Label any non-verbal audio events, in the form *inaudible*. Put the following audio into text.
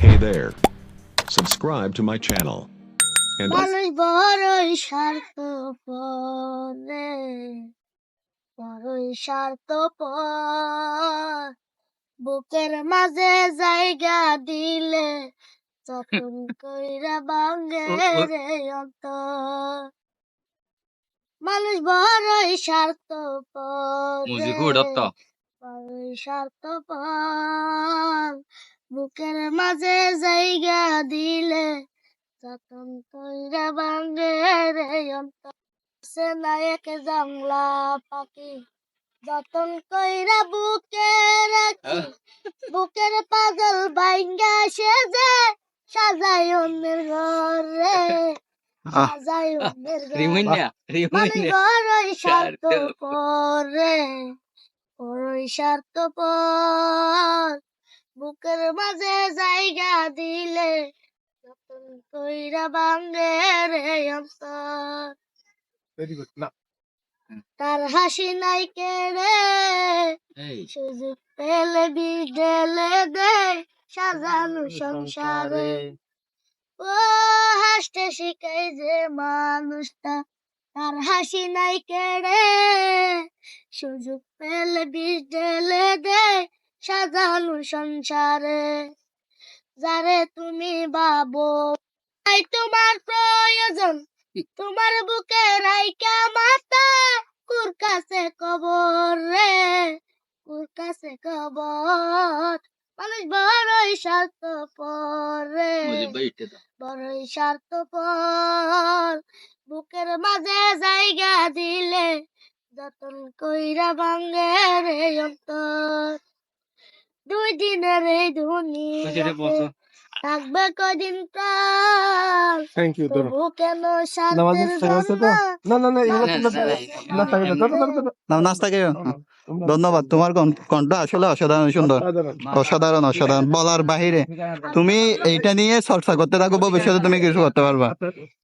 Hey there. Subscribe to my channel. And মানুষ বড়ই স্বার্থপর রে বড়ই স্বার্থপর বুকের মাঝে জায়গা দিলে যখন কইরা বাঙ্গে *laughs* রে অন্তর। মানুষ বড়ই স্বার্থপর মুজিক রে, উড়ত বড়ই স্বার্থপর বুকের মাঝে জায়গা দিলে যতন কইরা বাঙ্গে রে সে নায়ক জংলা পাখি যতন কইরা বুকে রাখি। বুকের পাগল বাইঙ্গা সে যে সাজাই অন্যের ঘর। রে সাজাই অন্যের ঘর। রিমুন্যা মানে স্বার্থপর। রে। বড়ই স্বার্থপর। বুকের মাঝে জায়গা দিলে যতন কইরা বাঙ্গে রে অন্তর। ভেরি গুড না। তার হাসি নাই কেড়ে এই। সুযোগ পেলে বিদেলে দে সাজানো সংসারে। ও হাসতে শিখাই যে মানুষটা তার হাসি নাই কেড়ে সুযোগ পেলে বিষ ঢেলে দে সাজানো সংসারে। যারে তুমি ভাবো তাই তোমার প্রয়োজন। তোমার বুকে রাইকা মাতা কুর কাছে কবর রে। কুর কাছে কবর মানুষ বড়ই স্বার্থপর রে। বড়ই স্বার্থপর বুকের মাঝে জায়গা দিলে যতন কইরা ভাঙ্গে রে অন্তর। দুই দিনের এই থাকবে কদিন থ্যাংক ইউ তবু কেন শান্তির না নাস্তা খেয়ে ধন্যবাদ। তোমার কণ্ঠ- আসলে অসাধারণ সুন্দর। অসাধারণ। অসাধারণ বলার বাহিরে। তুমি এইটা নিয়ে চর্চা করতে থাকো ভবিষ্যতে তুমি কিছু করতে পারবা। আচ্ছা,